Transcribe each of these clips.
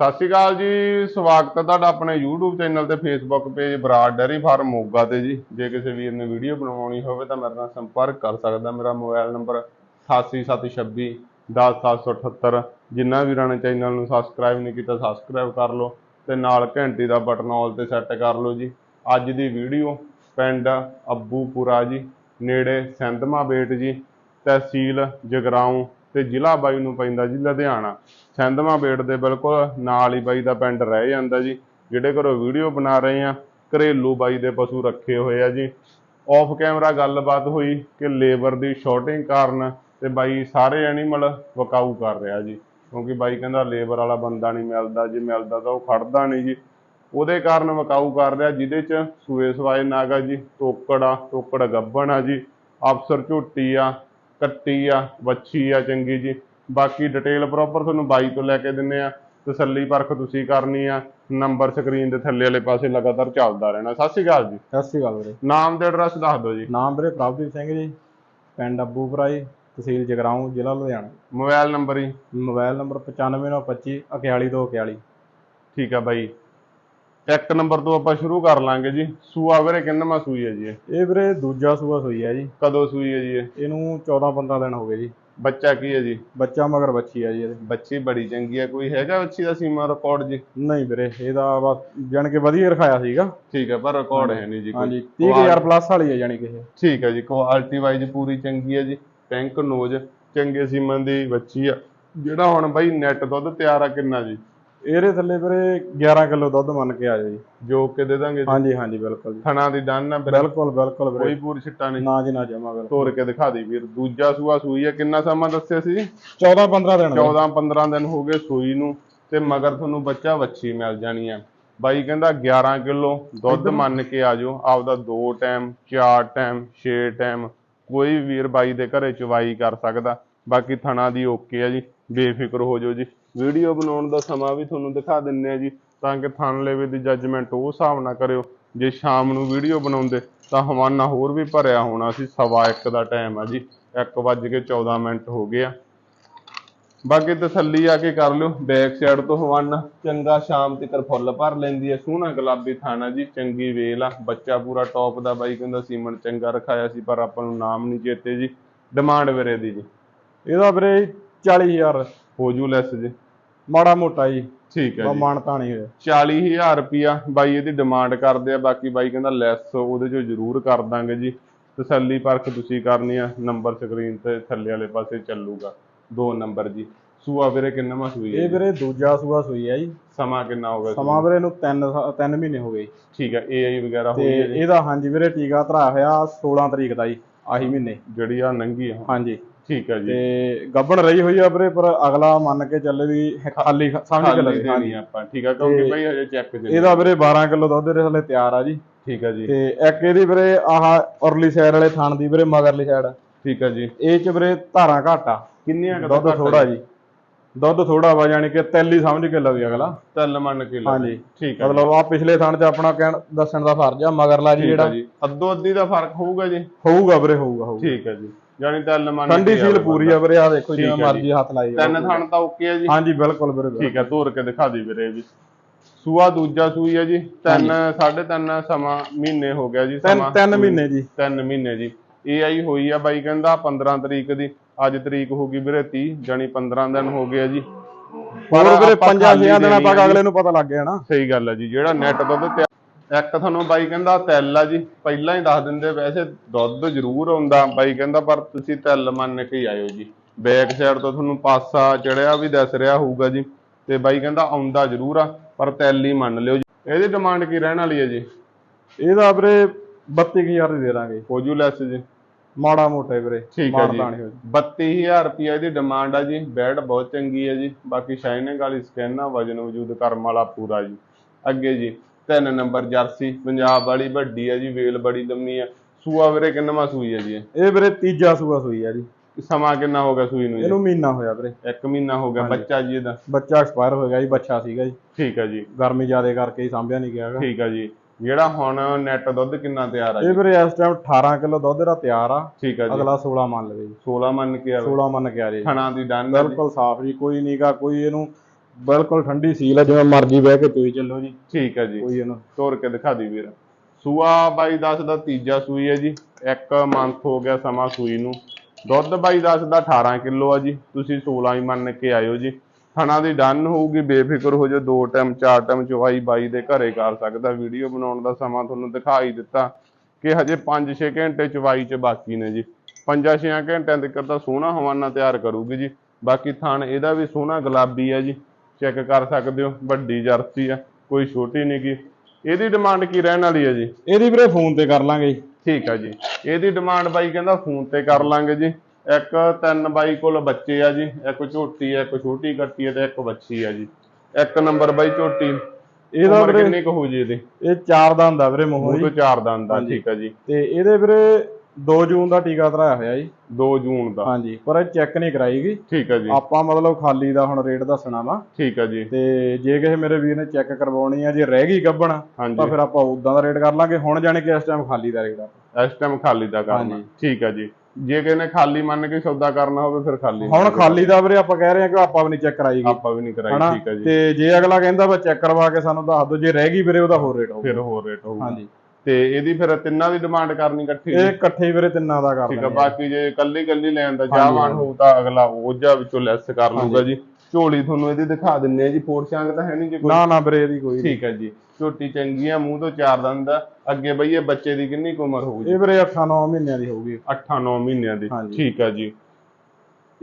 ਸਤਿ ਸ਼੍ਰੀ ਅਕਾਲ ਜੀ, ਸਵਾਗਤ ਹੈ ਤੁਹਾਡਾ ਆਪਣੇ YouTube ਚੈਨਲ ਤੇ Facebook page Brar dairy farm Moga ਤੇ ਜੀ। ਜੇ ਕਿਸੇ ਵੀਰ ਨੇ ਵੀਡੀਓ ਬਣਾਉਣੀ ਹੋਵੇ ਤਾਂ ਮੇਰੇ ਨਾਲ ਸੰਪਰਕ ਕਰ ਸਕਦਾ। ਮੇਰਾ ਮੋਬਾਈਲ ਨੰਬਰ 8876 10778 ਜਿੰਨਾ ਵੀਰਾਂ ਨੇ ਚੈਨਲ ਨੂੰ ਸਬਸਕ੍ਰਾਈਬ ਨਹੀਂ ਕੀਤਾ ਸਬਸਕ੍ਰਾਈਬ ਕਰ ਲਓ ਤੇ ਨਾਲ ਘੰਟੀ ਦਾ ਬਟਨ ਆਲ ਤੇ ਸੈੱਟ ਕਰ ਲਓ ਜੀ। ਅੱਜ ਦੀ ਵੀਡੀਓ ਪਿੰਡ ਅੱਬੂਪੁਰਾ ਜੀ, ਨੇੜੇ ਸਿੰਧਮਾ ਬੇਟ ਜੀ, ਤਹਿਸੀਲ ਜਗਰਾਉਂ ਤੇ ਜ਼ਿਲ੍ਹਾ ਬਾਈ ਨੂੰ ਪੈਂਦਾ ਜੀ ਲੁਧਿਆਣਾ। ਸਿੰਧਮਾ ਬੇਟ ਦੇ ਬਿਲਕੁਲ ਨਾਲ ਹੀ ਬਾਈ ਦਾ ਪਿੰਡ ਰਹਿ ਜਾਂਦਾ ਜੀ, ਜਿਹੜੇ ਘਰੋਂ ਵੀਡੀਓ ਬਣਾ ਰਹੇ ਆ, ਘਰੇਲੂ ਬਾਈ ਦੇ ਪਸ਼ੂ ਰੱਖੇ ਹੋਏ ਆ ਜੀ। ਆਫ ਕੈਮਰਾ ਗੱਲਬਾਤ ਹੋਈ ਕਿ ਲੇਬਰ ਦੀ ਸ਼ਾਰਟਿੰਗ ਕਾਰਨ ਤੇ ਬਾਈ ਸਾਰੇ ਐਨੀਮਲ ਵਕਾਊ ਕਰ ਰਿਹਾ ਜੀ, ਕਿਉਂਕਿ ਬਾਈ ਕਹਿੰਦਾ ਲੇਬਰ ਵਾਲਾ ਬੰਦਾ ਨਹੀਂ ਮਿਲਦਾ, ਜੇ ਮਿਲਦਾ ਤਾਂ ਉਹ ਖੜਦਾ ਨਹੀਂ ਜੀ। ਉਹਦੇ ਕਾਰਨ ਵਕਾਊ ਕਰ ਰਿਹਾ, ਜਿਹਦੇ ਚ ਸੂਏ ਸਵਾਏ ਨਾਗਾ ਜੀ, ਤੋਕੜ ਆ ਤੋਕੜ ਗੱਬਣ ਆ ਜੀ, ਅਫਸਰ ਝੋਟੀ ਆ ਕੱਟੀ ਆ ਵੱਛੀ ਆ ਚੰਗੀ ਜੀ। ਬਾਕੀ ਡਿਟੇਲ ਪ੍ਰੋਪਰ ਤੁਹਾਨੂੰ ਬਾਈ ਤੋਂ ਲੈ ਕੇ ਦਿੰਨੇ ਆ। ਤਸੱਲੀ ਪਰਖ ਤੁਸੀਂ ਕਰਨੀ ਆ। ਨੰਬਰ ਸਕਰੀਨ ਦੇ ਥੱਲੇ ਵਾਲੇ ਪਾਸੇ ਲਗਾਤਾਰ ਚੱਲਦਾ ਰਹਿਣਾ। ਸਤਿ ਸ਼੍ਰੀ ਅਕਾਲ ਜੀ। ਸਤਿ ਸ਼੍ਰੀ ਅਕਾਲ ਵੀਰੇ। ਨਾਮ ਤੇ ਐਡਰੈਸ ਦੱਸ ਦਿਓ ਜੀ। ਨਾਮ ਵੀਰੇ ਪ੍ਰਭਜੀਤ ਸਿੰਘ ਜੀ ਪਿੰਡ ਅੱਬੂਪੁਰਾ ਜੀ ਤਹਿਸੀਲ ਜਗਰਾਉਂ ਜ਼ਿਲ੍ਹਾ ਲੁਧਿਆਣਾ। ਮੋਬਾਈਲ ਨੰਬਰ ਜੀ। ਮੋਬਾਈਲ ਨੰਬਰ 9525 41241 ਠੀਕ ਆ ਬਾਈ। ਇੱਕ ਨੰਬਰ ਤੋਂ ਆਪਾਂ ਸ਼ੁਰੂ ਕਰ ਲਾਂਗੇ ਜੀ। ਸੂਆ ਵੀਰੇ ਕਿੰਨਵਾਂ ਸੂਈ ਹੈ ਜੀ ਇਹ? ਵੀਰੇ ਦੂਜਾ ਸੂਆ ਸੂਈ ਹੈ ਜੀ। ਕਦੋਂ ਸੂਈ ਹੈ ਜੀ ਇਹ? ਇਹਨੂੰ 14 15 ਦਿਨ ਹੋ ਗਏ ਜੀ। ਬੱਚਾ ਕੀ ਹੈ ਜੀ? ਬੱਚਾ ਮਗਰ ਬੱਚੀ ਆ ਜੀ ਇਹਦੇ। ਬੱਚੀ ਬੜੀ ਚੰਗੀ ਹੈ। ਕੋਈ ਹੈਗਾ ਬੱਚੀ ਦਾ ਸੀਮਾ ਰਿਕਾਰਡ ਜੀ? ਨਹੀਂ ਵੀਰੇ ਇਹਦਾ ਬਸ ਜਾਣ ਕੇ ਵਧੀਆ ਰਖਾਇਆ ਸੀਗਾ। ਠੀਕ ਹੈ ਪਰ ਰਿਕਾਰਡ ਹੈ। ਨਹੀਂ ਜੀ ਕੋਈ। ਹਾਂਜੀ 30000 ਪਲੱਸ ਵਾਲੀ ਹੈ ਜਾਨੀ ਕਿ ਇਹ। ਠੀਕ ਹੈ ਜੀ ਕੁਆਲਿਟੀ ਵਾਈਜ਼ ਪੂਰੀ ਚੰਗੀ ਹੈ ਜੀ। ਪਿੰਕ ਨੋਜ ਚੰਗੇ ਸੀਮਨ ਦੀ ਬੱਚੀ ਆ। ਜਿਹੜਾ ਹੁਣ ਬਾਈ ਨੈਟ ਦੁੱਧ ਤਿਆਰ ਆ ਕਿੰਨਾ ਜੀ? ਇਹਦੇ ਥੱਲੇ ਵੀਰੇ 11 ਕਿਲੋ ਦੁੱਧ ਮੰਨ ਕੇ ਆ ਜੀ। ਜੋ ਕੇ ਦੇ ਦਾਂਗੇ ਹਾਂਜੀ ਹਾਂਜੀ ਬਿਲਕੁਲ ਜੀ। ਥਣਾ ਦੀ ਡਨ ਵੀਰੇ। ਬਿਲਕੁਲ ਬਿਲਕੁਲ ਕੋਈ ਵੀਰੇ ਪੂਰੀ ਛਿੱਟਾ ਨਹੀਂ। ਨਾ ਜੀ ਨਾ ਜਮਾ ਬਿਲਕੁਲ। ਤੋੜ ਕੇ ਦਿਖਾ ਦੇ ਵੀਰ। ਦੂਜਾ ਸੂਆ ਸੂਈ ਹੈ ਕਿੰਨਾ ਸਮਾਂ ਦੱਸਿਆ ਸੀ? ਜੀ 14 15 ਦਿਨ ਦਾ 14 15 ਦਿਨ ਹੋ ਗਏ ਸੂਈ ਨੂੰ। ਤੇ ਮਗਰ ਤੁਹਾਨੂੰ ਬੱਚਾ ਵੱਛੀ ਮਿਲ ਜਾਣੀ ਆ। ਬਾਈ ਕਹਿੰਦਾ 11 ਕਿਲੋ ਦੁੱਧ ਮੰਨ ਕੇ ਆ ਜਾਓ। ਆਪਦਾ ਦੋ ਟਾਈਮ ਚਾਰ ਟਾਈਮ ਛੇ ਟਾਈਮ। ਕੋਈ ਵੀਰ ਬਾਈ ਦੇ ਘਰੇ ਚਵਾਈ ਕਰ ਸਕਦਾ। ਬਾਕੀ ਥਣਾ ਦੀ ਓਕੇ ਆ ਜੀ। ਬੇਫਿਕਰ ਹੋ ਜਾਓ ਜੀ। ਵੀਡੀਓ ਬਣਾਉਣ ਦਾ ਸਮਾਂ ਵੀ ਤੁਹਾਨੂੰ ਦਿਖਾ ਦਿੰਨੇ ਆ ਜੀ, ਤਾਂ ਕਿ ਥਣ ਲੈਵੇ ਦੀ ਜੱਜਮੈਂਟ ਉਹ ਹਿਸਾਬ ਨਾਲ ਕਰਿਓ। ਜੇ ਸ਼ਾਮ ਨੂੰ ਵੀਡੀਓ ਬਣਾਉਂਦੇ, ਤਾਂ ਹਵਾਨਾ ਹੋਰ ਵੀ ਭਰਿਆ ਹੋਣਾ ਸੀ, ਸਵਾ ਇੱਕ ਦਾ ਟਾਈਮ ਆ ਜੀ। 1 ਵੱਜ ਕੇ 14 ਮਿੰਟ ਹੋ ਗਏ ਆ। ਬਾਕੀ ਤਸੱਲੀ ਆ ਕੇ ਕਰ ਲਿਓ ਬੈਕ ਸਾਈਡ ਤੋਂ ਹਵਾਨਾ, ਚੰਗਾ ਸ਼ਾਮ ਤੱਕ ਫੁੱਲ ਭਰ ਲੈਂਦੀ ਹੈ ਸੋਹਣਾ ਗੁਲਾਬੀ ਥਾਣਾ ਜੀ, ਚੰਗੀ ਵੇਲ ਆ, ਬੱਚਾ ਪੂਰਾ ਟੌਪ ਦਾ ਬਾਈ, ਕਹਿੰਦਾ ਸੀਮਨ ਚੰਗਾ ਰਖਾਇਆ ਸੀ, ਪਰ ਆਪਾਂ ਨੂੰ ਨਾਮ ਨਹੀਂ ਚੇਤੇ ਜੀ ਡਿਮਾਂਡ ਵੀਰੇ ਦੀ ਜੀ। ਇਹਦਾ ਵੀਰੇ 40000 ਹੋ ਜੂ ਲੈਸ ਜੀ। ਮਾੜਾ ਮੋਟਾ ਜੀ। ਠੀਕ ਹੈ ਜੀ। ਮਾਨਤਾ ਨਹੀਂ ਹੋਇਆ। 40000 ਰੁਪਿਆ ਬਾਈ ਇਹਦੀ ਡਿਮਾਂਡ ਕਰਦੇ ਆ ਬਾਕੀ ਬਾਈ ਕਹਿੰਦਾ ਲੈਸ ਉਹਦੇ ਚੋਂ ਜ਼ਰੂਰ ਕਰ ਦਾਂਗੇ ਜੀ। ਤਸੱਲੀ ਪਰਖ ਤੁਸੀਂ ਕਰਨੀ ਆ ਨੰਬਰ ਸਕਰੀਨ ਤੇ ਥੱਲੇ ਵਾਲੇ ਪਾਸੇ ਚੱਲੂਗਾ। ਦੋ ਨੰਬਰ ਜੀ। ਸੂਆ ਵੀਰੇ ਕਿੰਨਾ ਸੂਈ ਹੈ ਇਹ? ਵੀਰੇ ਦੂਜਾ ਸੂਆ ਸੂਈ ਹੈ ਜੀ। ਸਮਾਂ ਕਿੰਨਾ ਹੋ ਗਿਆ ਸਮਾਂ ਵੀਰੇ ਨੂੰ 3 3 ਮਹੀਨੇ ਹੋ ਗਏ ਠੀਕ ਹੈ ਏਆਈ ਵਗੈਰਾ ਹੋਈ ਹੈ ਇਹਦਾ ਹਾਂਜੀ ਵੀਰੇ ਟੀਕਾ ਧਰਾ ਹੋਇਆ 16 ਤਰੀਕ ਦਾ ਜੀ ਆਹੀ ਮਹੀਨੇ। ਜਿਹੜੀ ਆ ਨੰਗੀ ਆ। ਹਾਂਜੀ। ਠੀਕ ਹੈ ਜੀ। ਤੇ ਗੱਬਣ ਰਹੀ ਹੋਈ ਆ ਵੀਰੇ ਪਰ ਅਗਲਾ ਮੰਨ ਕੇ ਚੱਲੇ ਵੀ ਖਾਲੀ ਖਾਲੀ ਲੱਗੇ ਦੇਣੀ ਆਪਾਂ ਠੀਕ ਹੈ ਕਿਉਂਕਿ ਭਾਈ ਹਜੇ ਚੈੱਕ ਚੱਲੀ ਇਹਦਾ ਵੀਰੇ 12 ਕਿਲੋ ਦੁੱਧ ਇਹਦੇ ਥੱਲੇ ਤਿਆਰ ਆ ਜੀ। ਠੀਕ ਹੈ ਜੀ। ਤੇ ਇੱਕ ਇਹਦੀ ਵੀਰੇ ਆਹ ਉਰਲੀ ਸਾਈਡ ਵਾਲੇ ਥਣ ਦੀ ਵੀਰੇ ਮਗਰਲੀ ਸਾਈਡ ਠੀਕ ਹੈ ਜੀ। ਇਹ ਚ ਵੀਰੇ ਧਾਰਾਂ ਘੱਟ ਆ। ਕਿੰਨੀਆਂ ਕੁ ਦੁੱਧ ਘੱਟ ਥੋੜਾ ਜੀ? ਦੁੱਧ ਥੋੜਾ ਵਾ ਜਾਣੀ ਕਿ ਤੈਲੀ ਸਮਝ ਕੇ ਲਵੇ ਅਗਲਾ। ਤਿੰਨ ਮੰਨ ਕੇ ਲਓ ਹਾਂਜੀ। ਠੀਕ ਹੈ ਮਤਲਬ ਆ ਪਿਛਲੇ ਥਣ ਚ ਆਪਣਾ ਕਹਿਣ ਦੱਸਣ ਦਾ ਫਰਜ਼ ਆ ਮਗਰਲਾ ਜੀ ਜਿਹੜਾ। ਅੱਧੋ ਅੱਧੀ ਦਾ ਫ਼ਰਕ ਹੋਊਗਾ ਜੀ। ਹੋਊਗਾ ਵੀਰੇ ਹੋਊਗਾ ਹੋਊਗਾ। ਠੀਕ ਹੈ ਜੀ। ਜਾਨੀ ਤਿੰਨ ਮੰਨ ਠੰਡੀ ਸੀਲ ਪੂਰੀ। ਆ ਵੀਰੇ ਆ ਦੇਖੋ ਜਿਵੇਂ ਮਰਜ਼ੀ ਹੱਥ ਲਾਈ ਜਾਓ। ਤਿੰਨ ਥਣ ਤਾਂ ਓਕੇ ਹੈ ਜੀ। ਹਾਂਜੀ ਬਿਲਕੁਲ ਵੀਰੇ। ਠੀਕ ਹੈ ਤੋਰ ਕੇ ਦਿਖਾ ਦੇ ਵੀਰੇ ਜੀ ਸੂਆ ਦੂਜਾ ਸੂਈ ਹੈ ਜੀ। ਤਿੰਨ ਸਾਢੇ ਤਿੰਨ ਸਮਾਂ ਮਹੀਨੇ ਹੋ ਗਿਆ ਜੀ ਸਮਾਂ। ਤਿੰਨ ਮਹੀਨੇ ਜੀ। ਤਿੰਨ ਮਹੀਨੇ ਜੀ। ਇਹ ਆਈ ਹੋਈ ਆ ਬਾਈ ਕਹਿੰਦਾ 15 ਤਰੀਕ ਦੀ। ਅੱਜ ਤਰੀਕ ਹੋ ਗਈ ਵੀਰੇ 30 ਜਾਨੀ 15 ਦਿਨ ਹੋ ਗਏ ਆ ਜੀ। ਹੋਰ ਵੀਰੇ ਆਪਾਂ ਪੰਜਾਂ ਖਾਲੀ ਛੇਆਂ ਦਿਨਾਂ ਦੇਣੀ ਆ ਤੱਕ ਅਗਲੇ ਨੂੰ ਪਤਾ ਲੱਗ ਗਿਆ ਨਾ। ਸਹੀ ਗੱਲ ਹੈ ਜੀ ਜਿਹੜਾ ਨੈਟ ਦੁੱਧ ਤੇ ਇੱਕ ਤੁਹਾਨੂੰ ਬਾਈ ਕਹਿੰਦਾ ਤਿਲ ਆ ਜੀ ਪਹਿਲਾਂ ਹੀ ਦੱਸ ਦਿੰਦੇ ਵੈਸੇ ਦੁੱਧ ਜ਼ਰੂਰ ਆਉਂਦਾ ਬਾਈ ਕਹਿੰਦਾ ਪਰ ਤੁਸੀਂ ਤਿਲ ਮੰਨ ਕੇ ਹੀ ਆਇਓ ਜੀ। ਬੈਕ ਸਾਈਡ ਤੋਂ ਤੁਹਾਨੂੰ ਪਾਸਾ ਚੜਿਆ ਵੀ ਦਿਸ ਰਿਹਾ ਹੋਊਗਾ ਜੀ ਤੇ ਬਾਈ ਕਹਿੰਦਾ ਆਉਂਦਾ ਜ਼ਰੂਰ ਆ ਪਰ ਤਿਲ ਹੀ ਮੰਨ ਲਿਓ ਜੀ। ਇਹਦੀ ਡਿਮਾਂਡ ਕੀ ਰਹਿਣ ਵਾਲੀ ਹੈ ਜੀ? ਇਹਦਾ ਵੀਰੇ 32000 ਦੀ ਦੇ ਦਾਂਗੇ। ਹੋ ਜੂ। ਲੈਸ ਜੀ ਮਾੜਾ ਮੋਟਾ ਵੀਰੇ ਠੀਕ ਹੈ ਜੀ। ਮਾੜਾ ਨਹੀਂ ਹੋਇਆ 32000 ਰੁਪਏ ਦੀ ਡਿਮਾਂਡ ਆ ਜੀ ਬੈਡ ਬਹੁਤ ਚੰਗੀ ਹੈ ਜੀ ਬਾਕੀ ਸ਼ਾਈਨਿੰਗ ਵਾਲੀ ਸਕਿਨ ਆ ਵਜਨ ਵਜੂਦ ਕਰਮ ਵਾਲਾ ਪੂਰਾ ਜੀ। ਅੱਗੇ ਜੀ ਤਿੰਨ ਨੰਬਰ ਜਰਸੀ ਪੰਜਾਬ ਵਾਲੀ ਵੱਡੀ ਹੈ ਜੀ ਵੇਲ ਬੜੀ ਲੰਮੀ ਆ। ਸੂਆ ਵੀਰੇ ਕਿੰਨਵਾਂ ਸੂਈ ਹੈ ਜੀ ਇਹ? ਇਹ ਵੀਰੇ ਤੀਜਾ ਸੂਆ ਸੂਈ ਆ ਜੀ। ਸਮਾਂ ਕਿੰਨਾ ਹੋ ਗਿਆ ਸੂਈ ਨੂੰ ਜੀ? ਇਹਨੂੰ ਮਹੀਨਾ ਹੋਇਆ ਵੀਰੇ। ਇੱਕ ਮਹੀਨਾ ਹੋ ਗਿਆ ਹਾਂਜੀ। ਬੱਚਾ ਜੀ ਇਹਦਾ। ਬੱਚਾ ਐਕਸਪਾਇਰ ਹੋ ਗਿਆ ਜੀ ਬੱਚਾ ਸੀਗਾ ਜੀ। ਠੀਕ ਹੈ ਜੀ। ਗਰਮੀ ਜ਼ਿਆਦੇ ਕਰਕੇ ਹੀ ਸਾਂਭਿਆ ਨਹੀਂ ਗਿਆ। ਠੀਕ ਹੈ ਜੀ। ਜਿਹੜਾ ਹੁਣ ਨੈਟ ਦੁੱਧ ਕਿੰਨਾ ਤਿਆਰ ਆ ਇਹ ਜੀ ਵੀਰੇ ਇਸ ਟਾਈਮ 18 ਕਿਲੋ ਦੁੱਧ ਦਾ ਤਿਆਰ ਆ। ਠੀਕ ਹੈ ਜੀ। ਅਗਲਾ 16 ਮੰਨ ਲਵੇ ਜੀ। 16 ਮੰਨ ਕੇ ਆਵੇ 16 ਮੰਨ ਕੇ ਆ ਜੇ। ਥਣਾ ਦੀ ਡੰਨ ਆ ਜੀ। ਬਿਲਕੁਲ ਸਾਫ਼ ਜੀ ਕੋਈ ਨਹੀਂਗਾ ਕੋਈ ਇਹਨੂੰ ਬਿਲਕੁਲ ਠੰਡੀ ਸੀਲ ਹੈ ਜਿਵੇਂ ਮਰਜ਼ੀ ਬਹਿ ਕੇ ਤੁਸੀਂ ਚੱਲੋ ਜੀ। ਠੀਕ ਹੈ ਜੀ। ਕੋਈ ਇਹਨੂੰ ਤੋਰ ਕੇ ਦਿਖਾ ਦੀ ਵੀਰ। ਸੂਆ ਬਾਈ ਦੱਸ ਦਾ ਤੀਜਾ ਸੂਈ ਹੈ ਜੀ। ਇੱਕ ਮੰਥ ਹੋ ਗਿਆ ਸਮਾਂ ਸੂਈ ਨੂੰ। ਦੁੱਧ ਬਾਈ ਦੱਸ ਦਾ 18 ਕਿਲੋ ਆ ਜੀ। ਤੁਸੀਂ 16 ਹੀ ਮੰਨ ਕੇ ਆਇਓ ਜੀ। ਥਣਾ ਦੀ ਡਨ ਹੋਊਗੀ ਬੇਫਿਕਰ ਹੋ ਜਾਓ। ਦੋ ਟਾਈਮ ਚਾਰ ਟਾਈਮ ਚਵਾਈ ਬਾਈ ਦੇ ਘਰੇ ਕਰ ਸਕਦਾ। ਵੀਡੀਓ ਬਣਾਉਣ ਦਾ ਸਮਾਂ ਤੁਹਾਨੂੰ ਦਿਖਾ ਹੀ ਦਿੱਤਾ ਕਿ ਹਜੇ 5-6 ਘੰਟੇ ਚਵਾਈ ਚ ਬਾਕੀ ਨੇ ਜੀ। 5-6 ਘੰਟਿਆਂ ਤੱਕ ਤਾਂ ਸੋਹਣਾ ਹਵਾਨਾ ਤਿਆਰ ਕਰੂਗੀ ਜੀ। ਬਾਕੀ ਥਣ ਇਹਦਾ ਵੀ ਸੋਹਣਾ ਗੁਲਾਬੀ ਆ ਜੀ। ਚੈੱਕ ਕਰ ਸਕਦੇ ਹੋ ਵੱਡੀ ਜਰਸੀ ਆ ਕੋਈ ਛੋਟੀ ਨਹੀਂ ਗੀ। ਇਹਦੀ ਡਿਮਾਂਡ ਕੀ ਰਹਿਣ ਵਾਲੀ ਹੈ ਜੀ? ਇਹਦੀ ਵੀਰੇ ਫੋਨ ਤੇ ਕਰ ਲਾਂਗੇ ਜੀ। ਠੀਕ ਆ ਜੀ। ਇਹਦੀ ਡਿਮਾਂਡ ਬਾਈ ਕਹਿੰਦਾ ਫੋਨ ਤੇ ਕਰ ਲਾਂਗੇ ਜੀ। ਇੱਕ ਤਿੰਨ ਬਾਈ ਕੋਲ ਬੱਚੇ ਆ ਜੀ ਇੱਕ ਝੋਟੀ ਆ ਇੱਕ ਛੋਟੀ ਕੱਟੀ ਆ ਤੇ ਇੱਕ ਬੱਚੀ ਆ ਜੀ। ਇੱਕ ਨੰਬਰ ਬਾਈ ਝੋਟੀ। ਇਹਦਾ ਵੀਰੇ ਕਿੰਨੀ ਕੁ ਹੋਊ ਜੀ ਇਹਦੀ? ਇਹ ਚਾਰ ਦਾ ਹੁੰਦਾ ਵੀਰੇ ਮੋਹੋ ਤੋਂ ਜੀ ਚਾਰ ਦੰਦ ਆ ਹਾਂਜੀ। ਠੀਕ ਆ ਜੀ। ਤੇ ਇਹਦੇ ਵੀਰੇ 2 ਜੂਨ ਦਾ ਟੀਕਾ ਧਰਾਇਆ ਹੋਇਆ ਜੀ 2 ਜੂਨ ਦਾ। ਹਾਂਜੀ। ਪਰ ਇਹ ਚੈੱਕ ਨਹੀਂ ਕਰਾਈਗੀ ਠੀਕ ਆ ਜੀ। ਆਪਾਂ ਮਤਲਬ ਖਾਲੀ ਦਾ ਹੁਣ ਰੇਟ ਦੱਸਣਾ ਵਾ। ਠੀਕ ਆ ਜੀ। ਤੇ ਜੇ ਕਿਸੇ ਮੇਰੇ ਵੀਰ ਨੇ ਚੈੱਕ ਕਰਵਾਉਣੀ ਆ ਜੇ ਰਹਿ ਗਈ ਗੱਬਣ ਤਾਂ ਫਿਰ ਆਪਾਂ ਉਦਾਂ ਦਾ ਰੇਟ ਕਰ ਲਾਂਗੇ। ਹੁਣ ਜਾਣੇ ਕਿ ਇਸ ਟਾਈਮ ਖਾਲੀ ਦਾ ਰੇਟ ਆ। ਇਸ ਟਾਈਮ ਖਾਲੀ ਦਾ ਕਰਨਾ। ਠੀਕ ਆ ਜੀ। ਜੇ ਕਿਸੇ ਨੇ ਖਾਲੀ ਮੰਨ ਕੇ ਸੌਦਾ ਕਰਨਾ ਹੋਵੇ ਫਿਰ ਖਾਲੀ ਹੁਣ ਖਾਲੀ ਦਾ ਵੀਰੇ ਆਪਾਂ ਕਹਿ ਰਹੇ ਹਾਂ ਕਿ ਆਪਾਂ ਵੀ ਨਹੀਂ ਚੈੱਕ ਕਰਾਈਗੀ ਆਪਾਂ ਵੀ ਨਹੀਂ ਕਰਾਈ। ਠੀਕ ਆ ਜੀ। ਤੇ ਜੇ ਅਗਲਾ ਕਹਿੰਦਾ ਵਾ ਚੈੱਕ ਕਰਵਾ ਕੇ ਸਾਨੂੰ ਦੱਸ ਦਿਓ ਜੇ ਰਹਿ ਗਈ ਵੀਰੇ ਉਹਦਾ ਹੋਰ ਰੇਟ ਹੋਊਗਾ। ਫਿਰ ਹੋਰ ਰੇਟ ਹੋਊਗਾ। ਹਾਂਜੀ। ਤੇ ਇਹਦੀ ਫਿਰ ਤਿੰਨਾਂ ਦੀ ਡਿਮਾਂਡ ਕਰਨੀ ਇਕੱਠੀ ਇਹ ਇਕੱਠੇ ਵੀਰੇ ਤਿੰਨਾਂ ਦਾ ਕਰ ਠੀਕ ਆ। ਬਾਕੀ ਜੇ ਕੱਲੀ ਕੱਲੀ ਲੈਣ ਦਾ ਹਾਂਜੀ। ਹੋਊ ਤਾਂ ਅਗਲਾ ਉਹਜਾ ਵਿੱਚੋਂ ਲੈਸ ਕਰ ਲੂਗਾ ਜੀ। ਝੋਲੀ ਤੁਹਾਨੂੰ ਇਹਦੀ ਦਿਖਾ ਦਿੰਨੇ ਆ ਜੀ ਫੋਰ ਸ਼ਾਂਗ ਤਾਂ ਹੈ ਨਹੀਂ ਜੀ ਕੋਈ। ਨਾ ਨਾ ਵੀਰੇ ਇਹਦੀ ਕੋਈ। ਠੀਕ ਹੈ ਜੀ ਝੋਟੀ ਚੰਗੀ ਆ ਮੂੰਹ ਤੋਂ ਚਾਰ ਦੰਦ ਆ ਅੱਗੇ ਬਈ ਇਹ ਬੱਚੇ ਦੀ ਕਿੰਨੀ ਕੁ ਉਮਰ ਹੋਊ ਜੀ? ਇਹ ਵੀਰੇ 8-9 ਮਹੀਨਿਆਂ ਦੀ ਹੋਊਗੀ। 8-9 ਮਹੀਨਿਆਂ ਦੀ। ਠੀਕ ਆ ਜੀ।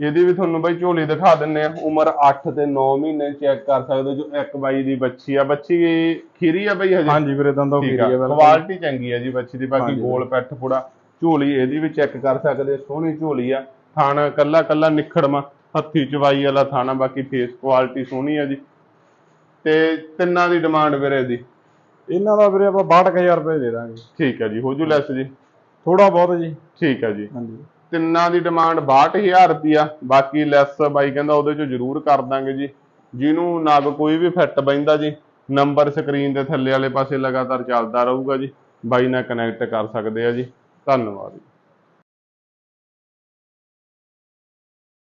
ਇਹਦੀ ਵੀ ਤੁਹਾਨੂੰ ਬਈ ਝੋਲੀ ਦਿਖਾ ਦਿੰਨੇ ਆ। ਉਮਰ 8 ਤੇ 9 ਮਹੀਨੇ ਚੈੱਕ ਕਰ ਸਕਦੇ ਹੋ। ਜੋ ਇੱਕ ਬਾਈ ਦੀ ਬੱਚੀ ਆ। ਬੱਚੀ ਖੀਰੀ ਆ ਬਈ ਹਜੇ? ਹਾਂਜੀ ਵੀਰੇ ਦੰਦੋਂ ਖੀਰੀ ਆ ਕੁਆਲਿਟੀ ਚੰਗੀ ਆ ਜੀ ਬੱਚੀ ਦੀ। ਬਾਕੀ। ਗੋਲ ਪੈਠ ਪੁੜਾ। ਝੋਲੀ ਇਹਦੀ ਵੀ ਚੈੱਕ ਕਰ ਸਕਦੇ ਸੋਹਣੀ ਝੋਲੀ ਆ। ਥਣ ਕੱਲਾ ਕੱਲਾ ਨਿਖੜਮਾ ਹੱਥੀ ਚਵਾਈ ਵਾਲਾ ਥਾਣਾ ਬਾਕੀ ਫੇਸ ਕੁਆਲਿਟੀ ਸੋਹਣੀ ਆ ਜੀ। ਤੇ ਤਿੰਨਾਂ ਦੀ ਡਿਮਾਂਡ ਵੀਰੇ ਦੀ ਇਹਨਾਂ ਦਾ ਵੀਰੇ ਆਪਾਂ 62000 ਰੁਪਏ ਦੇ ਦਾਂਗੇ। ਠੀਕ ਆ ਜੀ। ਹੋ ਜੂ ਲੈਸ ਜੀ? ਥੋੜਾ ਬਹੁਤ ਜੀ। ਠੀਕ ਆ ਜੀ। ਹਾਂਜੀ। ਤਿੰਨਾਂ ਦੀ ਡਿਮਾਂਡ 62000 ਰੁਪਿਆ ਬਾਕੀ ਲੈਸ ਬਾਈ ਕਹਿੰਦਾ ਉਹਦੇ 'ਚੋਂ ਜ਼ਰੂਰ ਕਰ ਦਾਂਗੇ ਜੀ। ਜਿਹਨੂੰ ਨਗ ਕੋਈ ਵੀ ਫਿੱਟ ਬੈਂਦਾ ਜੀ ਨੰਬਰ ਸਕਰੀਨ ਦੇ ਥੱਲੇ ਵਾਲੇ ਪਾਸੇ ਲਗਾਤਾਰ ਚੱਲਦਾ ਰਹੂਗਾ ਜੀ। ਬਾਈ ਨਾਲ ਕਨੈਕਟ ਕਰ ਸਕਦੇ ਆ ਜੀ। ਧੰਨਵਾਦ